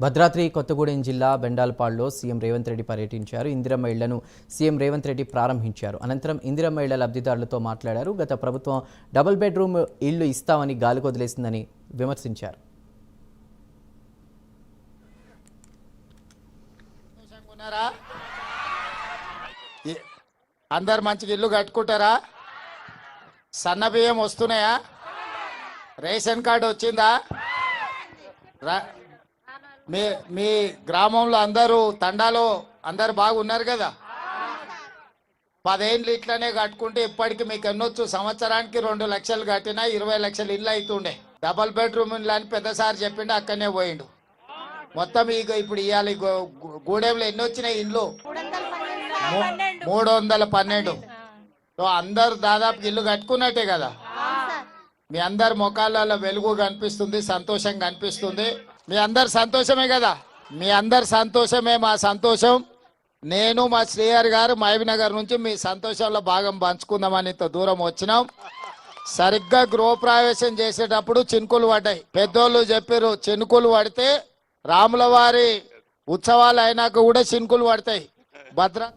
భద్రాద్రి కొత్తగూడెం జిల్లా బెండాల్పాడులో సీఎం రేవంత్ రెడ్డి పర్యటించారు. ఇందిరమ్మ ఇళ్ళను సీఎం రేవంత్ రెడ్డి ప్రారంభించారు. అనంతరం ఇందిరమ్మ ఇళ్ళ లబ్ధిదారులతో మాట్లాడారు. గత ప్రభుత్వం డబుల్ బెడ్రూమ్ ఇళ్ళు ఇస్తామని గాలి వదిలేసిందని విమర్శించారు అందరు మంచిగా ఇల్లు కట్టుకుంటారా? సన్న బియ్యం వస్తున్నాయా? రేషన్ కార్డు వచ్చిందా? రా- మీ మీ గ్రామంలో అందరూ తండాలో అందరు బాగున్నారు కదా? పదేళ్ళు ఇట్లనే కట్టుకుంటే ఇప్పటికి మీకు ఎన్నొచ్చు? సంవత్సరానికి రెండు లక్షలు కట్టినా ఇరవై లక్షలు ఇల్లు అవుతుండే డబల్ బెడ్రూమ్ ఇల్లు అని పెద్దసారి చెప్పిండు అక్కడనే పోయిండు. మొత్తం ఇక ఇప్పుడు ఇవాళ గూడెంలో ఎన్ని వచ్చినాయి ఇండ్లు? మూ- మూడు వందల పన్నెండు. సో అందరు దాదాపు ఇల్లు కట్టుకున్నట్టే కదా? మీ అందరి ముఖాలలో వెలుగు కనిపిస్తుంది సంతోషం కనిపిస్తుంది. మీ అందరి సంతోషమే కదా? మీ అందరి సంతోషమే మా సంతోషం. నేను మా శ్రీహరి గారు మహబీనగర్ నుంచి మీ సంతోషంలో భాగం పంచుకుందామని ఇంత దూరం వచ్చినాం. సరిగ్గా గృహప్రవేశం చేసేటప్పుడు చినుకులు పడ్డాయి. పెద్దోళ్ళు చెప్పారు చినుకులు పడితే రాముల వారి ఉత్సవాలు అయినాక కూడా చినుకులు పడతాయి. భద్ర